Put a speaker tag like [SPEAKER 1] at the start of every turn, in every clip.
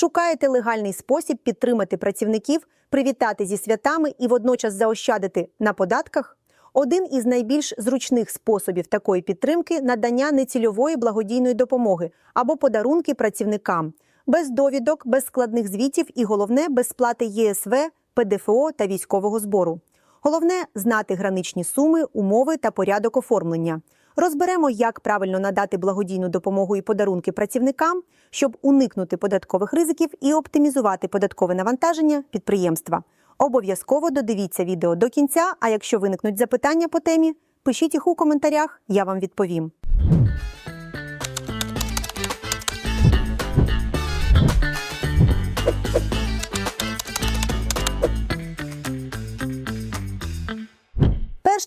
[SPEAKER 1] Шукаєте легальний спосіб підтримати працівників, привітати зі святами і водночас заощадити на податках? Один із найбільш зручних способів такої підтримки надання нецільової благодійної допомоги або подарунки працівникам без довідок, без складних звітів і головне без сплати ЄСВ, ПДФО та військового збору. Головне знати граничні суми, умови та порядок оформлення. Розберемо, як правильно надати благодійну допомогу і подарунки працівникам, щоб уникнути податкових ризиків і оптимізувати податкове навантаження підприємства. Обов'язково додивіться відео до кінця. А якщо виникнуть запитання по темі, пишіть їх у коментарях, я вам відповім.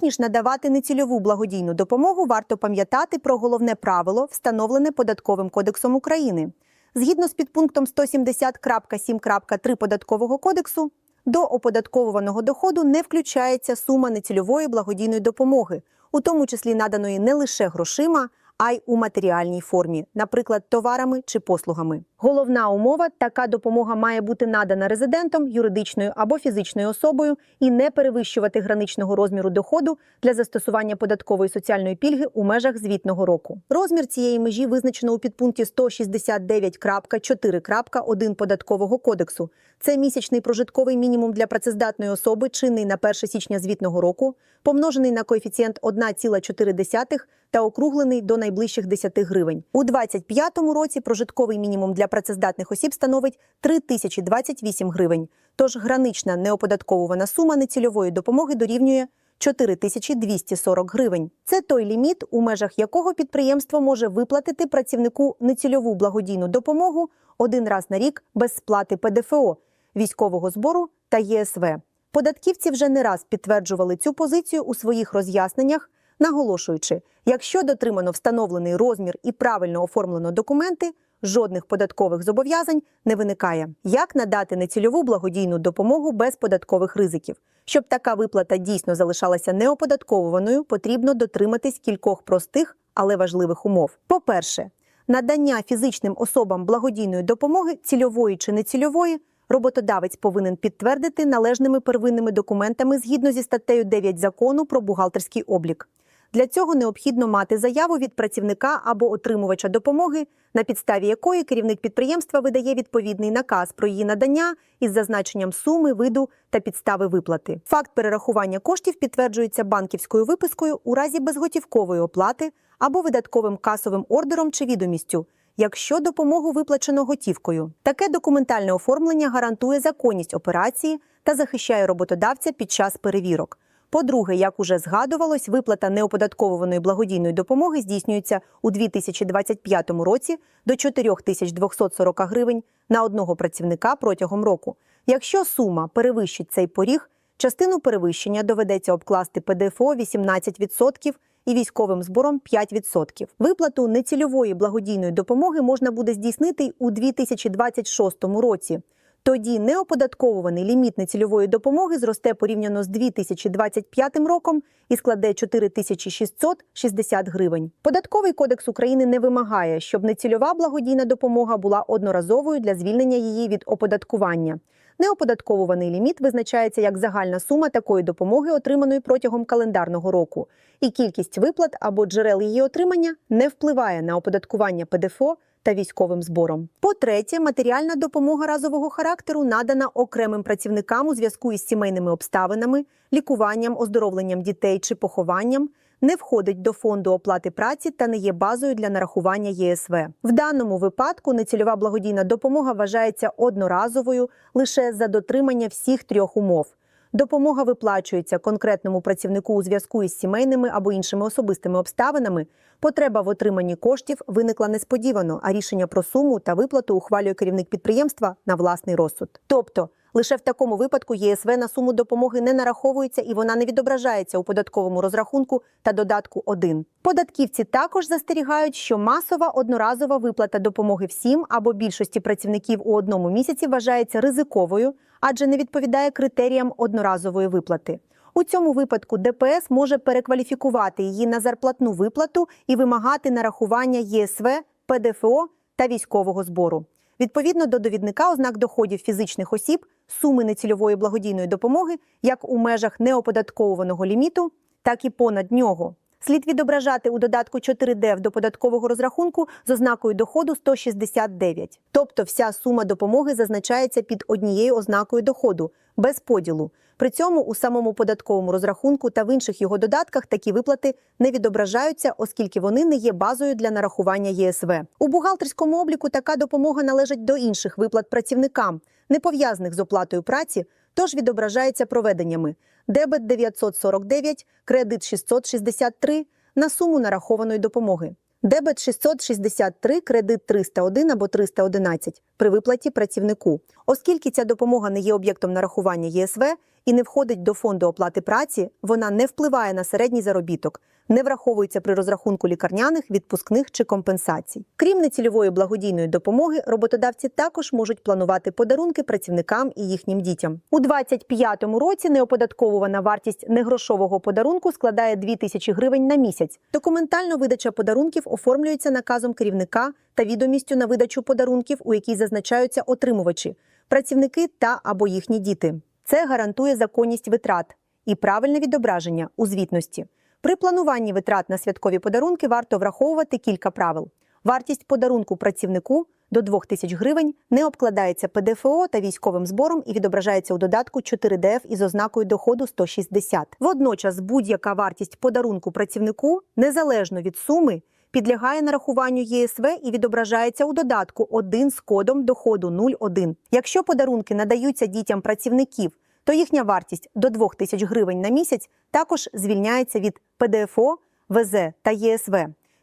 [SPEAKER 1] Ніж надавати нецільову благодійну допомогу, варто пам'ятати про головне правило, встановлене податковим кодексом України. Згідно з підпунктом 170.7.3 податкового кодексу, до оподатковуваного доходу не включається сума нецільової благодійної допомоги, у тому числі наданої не лише грошима, а й у матеріальній формі, наприклад, товарами чи послугами. Головна умова така допомога має бути надана резидентом, юридичною або фізичною особою і не перевищувати граничного розміру доходу для застосування податкової соціальної пільги у межах звітного року. Розмір цієї межі визначено у підпункті 169.4.1 податкового кодексу. Це місячний прожитковий мінімум для працездатної особи, чинний на 1 січня звітного року, помножений на коефіцієнт 1,4 та округлений до найближчих 10 гривень. У 2025 році прожитковий мінімум для працездатних осіб становить 3028 гривень. Тож гранична неоподатковувана сума нецільової допомоги дорівнює 4240 гривень. Це той ліміт, у межах якого підприємство може виплатити працівнику нецільову благодійну допомогу один раз на рік без сплати ПДФО, військового збору та ЄСВ. Податківці вже не раз підтверджували цю позицію у своїх роз'ясненнях, наголошуючи, якщо дотримано встановлений розмір і правильно оформлено документи, жодних податкових зобов'язань не виникає. Як надати нецільову благодійну допомогу без податкових ризиків? Щоб така виплата дійсно залишалася неоподатковуваною, потрібно дотриматись кількох простих, але важливих умов. По-перше, надання фізичним особам благодійної допомоги, цільової чи нецільової, роботодавець повинен підтвердити належними первинними документами згідно зі статтею 9 закону про бухгалтерський облік. Для цього необхідно мати заяву від працівника або отримувача допомоги, на підставі якої керівник підприємства видає відповідний наказ про її надання із зазначенням суми, виду та підстави виплати. Факт перерахування коштів підтверджується банківською випискою у разі безготівкової оплати або видатковим касовим ордером чи відомістю. Якщо допомогу виплачено готівкою, таке документальне оформлення гарантує законність операції та захищає роботодавця під час перевірок. По-друге, як уже згадувалось, виплата неоподатковуваної благодійної допомоги здійснюється у 2025 році до 4240 гривень на одного працівника протягом року. Якщо сума перевищить цей поріг, частину перевищення доведеться обкласти ПДФО 18% і військовим збором 5%. Виплату нецільової благодійної допомоги можна буде здійснити й у 2026 році. Тоді неоподатковуваний ліміт нецільової допомоги зросте порівняно з 2025 роком і складе 4660 гривень. Податковий кодекс України не вимагає, щоб нецільова благодійна допомога була одноразовою для звільнення її від оподаткування. Неоподатковуваний ліміт визначається як загальна сума такої допомоги, отриманої протягом календарного року, і кількість виплат або джерел її отримання не впливає на оподаткування ПДФО та військовим збором. По-третє, матеріальна допомога разового характеру надана окремим працівникам у зв'язку із сімейними обставинами, лікуванням, оздоровленням дітей чи похованням. Не входить до фонду оплати праці та не є базою для нарахування ЄСВ. В даному випадку нецільова благодійна допомога вважається одноразовою лише за дотримання всіх трьох умов. Допомога виплачується конкретному працівнику у зв'язку із сімейними або іншими особистими обставинами. Потреба в отриманні коштів виникла несподівано, а рішення про суму та виплату ухвалює керівник підприємства на власний розсуд. Тобто, лише в такому випадку ЄСВ на суму допомоги не нараховується і вона не відображається у податковому розрахунку та додатку 1. Податківці також застерігають, що масова одноразова виплата допомоги всім або більшості працівників у одному місяці вважається ризиковою, адже не відповідає критеріям одноразової виплати. У цьому випадку ДПС може перекваліфікувати її на зарплатну виплату і вимагати нарахування ЄСВ, ПДФО та військового збору. Відповідно до довідника ознак доходів фізичних осіб, суми нецільової благодійної допомоги як у межах неоподатковуваного ліміту, так і понад нього. Слід відображати у додатку 4D до податкового розрахунку з ознакою доходу 169. Тобто вся сума допомоги зазначається під однією ознакою доходу, без поділу. При цьому у самому податковому розрахунку та в інших його додатках такі виплати не відображаються, оскільки вони не є базою для нарахування ЄСВ. У бухгалтерському обліку така допомога належить до інших виплат працівникам, не пов'язаних з оплатою праці, тож відображається проведеннями дебет 949, кредит 663 на суму нарахованої допомоги. Дебет 663, кредит 301 або 311 при виплаті працівнику. Оскільки ця допомога не є об'єктом нарахування ЄСВ і не входить до фонду оплати праці, вона не впливає на середній заробіток, не враховується при розрахунку лікарняних, відпускних чи компенсацій. Крім нецільової благодійної допомоги, роботодавці також можуть планувати подарунки працівникам і їхнім дітям. У 2025 році неоподатковувана вартість негрошового подарунку складає 2 тисячі гривень на місяць. Документально видача подарунків оформлюється наказом керівника та відомістю на видачу подарунків, у якій зазначаються отримувачі, працівники та або їхні діти. Це гарантує законність витрат і правильне відображення у звітності. При плануванні витрат на святкові подарунки варто враховувати кілька правил. Вартість подарунку працівнику до 2 тисяч гривень не обкладається ПДФО та військовим збором і відображається у додатку 4ДФ із ознакою доходу 160. Водночас будь-яка вартість подарунку працівнику, незалежно від суми, підлягає нарахуванню ЄСВ і відображається у додатку 1 з кодом доходу 01. Якщо подарунки надаються дітям працівників, то їхня вартість до 2 тисяч гривень на місяць також звільняється від ПДФО, ВЗ та ЄСВ.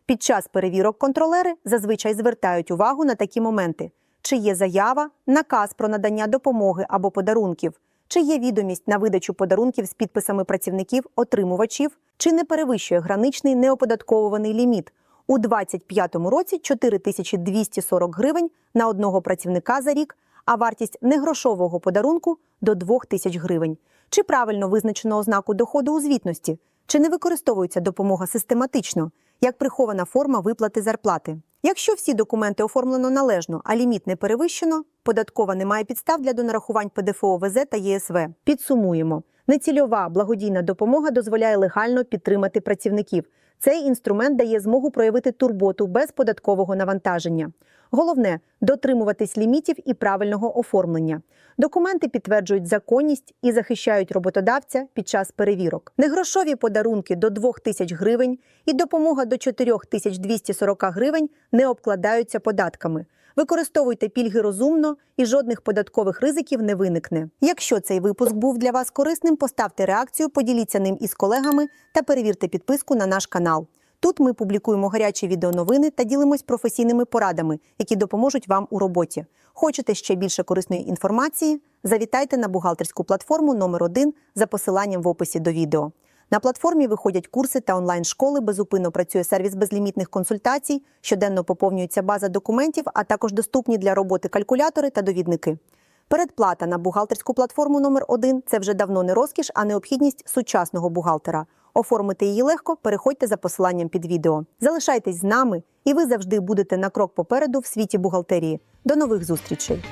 [SPEAKER 1] Під час перевірок контролери зазвичай звертають увагу на такі моменти: чи є заява, наказ про надання допомоги або подарунків, чи є відомість на видачу подарунків з підписами працівників, отримувачів, чи не перевищує граничний неоподатковуваний ліміт. У 2025 році 4240 гривень на одного працівника за рік, а вартість негрошового подарунку до 2000 гривень. Чи правильно визначено ознаку доходу у звітності? Чи не використовується допомога систематично, як прихована форма виплати зарплати? Якщо всі документи оформлено належно, а ліміт не перевищено, податкова не має підстав для донарахувань ПДФО ВЗ та ЄСВ. Підсумуємо. Нецільова благодійна допомога дозволяє легально підтримати працівників. Цей інструмент дає змогу проявити турботу без податкового навантаження. Головне дотримуватись лімітів і правильного оформлення. Документи підтверджують законність і захищають роботодавця під час перевірок. Негрошові подарунки до 2 тисяч гривень і допомога до 4240 гривень не обкладаються податками. Використовуйте пільги розумно і жодних податкових ризиків не виникне. Якщо цей випуск був для вас корисним, поставте реакцію, поділіться ним із колегами та перевірте підписку на наш канал. Тут ми публікуємо гарячі відеоновини та ділимось професійними порадами, які допоможуть вам у роботі. Хочете ще більше корисної інформації? Завітайте на бухгалтерську платформу номер 1 за посиланням в описі до відео. На платформі виходять курси та онлайн-школи, безупинно працює сервіс безлімітних консультацій, щоденно поповнюється база документів, а також доступні для роботи калькулятори та довідники. Передплата на бухгалтерську платформу номер 1 це вже давно не розкіш, а необхідність сучасного бухгалтера. Оформити її легко, переходьте за посиланням під відео. Залишайтесь з нами, і ви завжди будете на крок попереду в світі бухгалтерії. До нових зустрічей!